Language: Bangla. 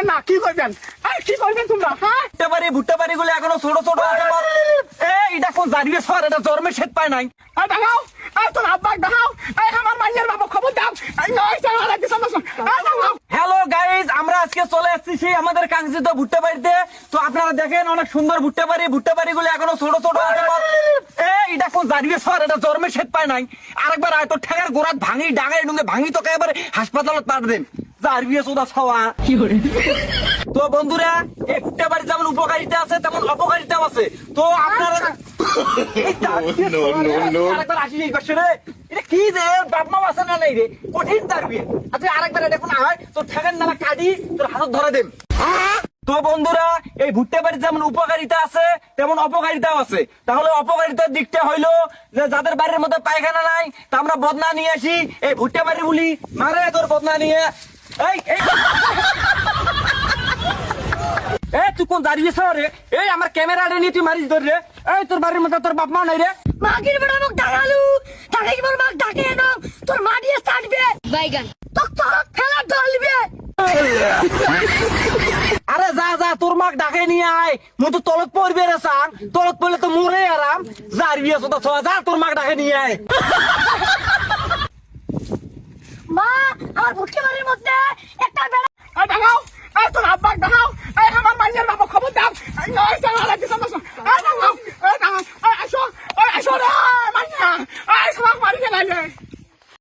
জানেন না কি করবেন? আর কি করবেন তোমরা হ্যাঁ? ভুট্টা ভুট্টা বাড়ি গুলো এখনও ছোট ছোট আছে এটা কোন জারিবে সর এটা জন্মে শেত পায় নাই। আর দেখাও আর তোর আব্বাক দেখাও এই আমার মাইয়ের বাবা খবর দাও। এই নয় চার হাজার দিছো আর হ্যালো আমরা আজকে চলে আসছি সেই আমাদের কাঙ্ক্ষিত ভুট্টা বাড়িতে তো আপনারা দেখেন অনেক সুন্দর ভুট্টা বাড়ি ভুট্টা বাড়ি গুলো এখনও ছোট ছোট আছে এটা কোন জারিবে সর এটা জন্মে শেত পায় নাই। আরেকবার আয় ঠেকার গোড়াত ভাঙি ডাঙাই ডুঙ্গে ভাঙি তোকে এবারে হাসপাতালত পাঠ দেন জারবিয়ে সোদা ছাওয়া। তো বন্ধুরা এই ভুট্টা বাড়ি যেমন উপকারিতা আছে তেমন অপকারিতাও আছে। তো আপনারা কি রে? বাপ মা আছে না নাই রে? কঠিন আচ্ছা আরেকবার এটা কোন হয় তোর ঠেকার নামা কাটি তোর হাতত ধরে দেন তো বন্ধুরা এই ভুট্টা বাড়ি যেমন উপকারিতা আছে তেমন অপকারিতাও আছে। তাহলে অপকারিতার দিকটা হইল যে যাদের বাড়ির মধ্যে পায়খানা নাই তা আমরা বদনা নিয়ে আসি। এই ভুট্টা বাড়ি বলি মারে তোর বদনা নিয়ে। এ তুই কোন দাঁড়িয়েছ রে? এই আমার ক্যামেরা নিয়ে তুই মারিস ধর রে। এই তোর বাড়ির মধ্যে তোর বাপ মা নাই রে। মাগির বড় মুখ ডাকালু তাকে কি বড় মুখ ডাকে এনো? তোর মা দিয়ে ছাড়বে বাইগান। তো তোর ঢলবে আরে যা যা তোর মাক ডাকে নিয়ে আয়। মুই তো তলত পড়বে রে সান তলত পড়লে তো মরে আরাম। জারবি আছো তো ছোয়া, যা তোর মাক ডাকে নিয়ে আয়। মা আমার ভুটকে বাড়ির মধ্যে Ay, ay, ay, ay,